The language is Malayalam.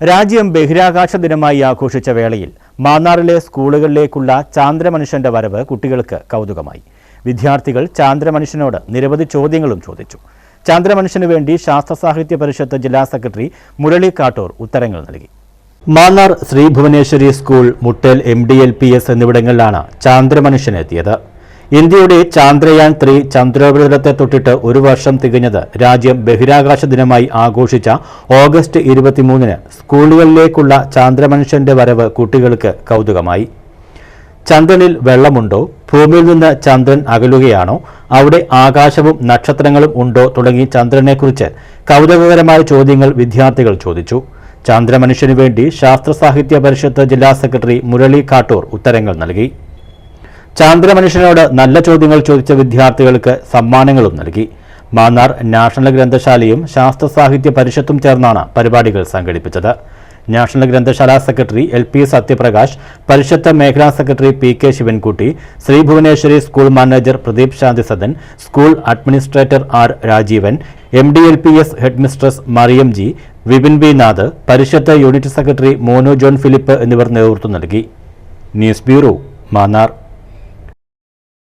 രാജ്യം ബഹിരാകാശ ദിനമായി ആഘോഷിച്ച വേളയിൽ മാന്നാറിലെ സ്കൂളുകളിലേക്കുള്ള ചാന്ദ്രമനുഷ്യന്റെ വരവ് കുട്ടികൾക്ക് കൗതുകമായി. വിദ്യാർത്ഥികൾ ചാന്ദ്രമനുഷ്യനോട് നിരവധി ചോദ്യങ്ങളും ചോദിച്ചു. ചാന്ദ്രമനുഷ്യന് വേണ്ടി ശാസ്ത്ര സാഹിത്യ പരിഷത്ത് ജില്ലാ സെക്രട്ടറി മുരളി കാട്ടൂർ ഉത്തരങ്ങൾ നൽകി. Mannar Shri Bhuvaneshwari school Muttel M D L P S എന്നിവിടങ്ങളിലാണ് ചാന്ദ്രമനുഷ്യനെത്തിയത്. ഇന്ത്യയുടെ ചാന്ദ്രയാൻ ത്രീ ചന്ദ്രോപരിതലത്തെ തൊട്ടിട്ട് ഒരു വർഷം തികഞ്ഞത് രാജ്യം ബഹിരാകാശ ദിനമായി ആഘോഷിച്ച ഓഗസ്റ്റ് ഇരുപത്തിമൂന്നിന് സ്കൂളുകളിലേക്കുള്ള ചാന്ദ്രമനുഷ്യന്റെ വരവ് കുട്ടികൾക്ക് കൗതുകമായി. ചന്ദ്രനിൽ വെള്ളമുണ്ടോ? ഭൂമിയിൽ നിന്ന് ചന്ദ്രൻ അകലുകയാണോ? അവിടെ ആകാശവും നക്ഷത്രങ്ങളും ഉണ്ടോ? തുടങ്ങി ചന്ദ്രനെക്കുറിച്ച് കൗതുകകരമായ ചോദ്യങ്ങൾ വിദ്യാർത്ഥികൾ ചോദിച്ചു. ചന്ദ്രമനുഷ്യനു വേണ്ടി ശാസ്ത്ര സാഹിത്യ പരിഷത്ത് ജില്ലാ സെക്രട്ടറി മുരളി കാട്ടൂർ ഉത്തരങ്ങൾ നൽകി. ചാന്ദ്രമനുഷ്യനോട് നല്ല ചോദ്യങ്ങൾ ചോദിച്ച വിദ്യാർത്ഥികൾക്ക് സമ്മാനങ്ങളും നൽകി. മാന്നാർ നാഷണൽ ഗ്രന്ഥശാലയും ശാസ്ത്ര സാഹിത്യ പരിഷത്തും ചേർന്നാണ് പരിപാടികൾ സംഘടിപ്പിച്ചത്. നാഷണൽ ഗ്രന്ഥശാല secretary L P Satyaprakash Parishad മേഖലാ secretary P K Sivankutty Shri Bhuvaneshwari school manager Pradeep Shantisadan school administrator R Rajeevan M D L P S headmistress Mariyam G Vipin B Nath Parishad unit secretary Monu John Philip എന്നിവർ നേതൃത്വം നൽകി. News bureau Mannar.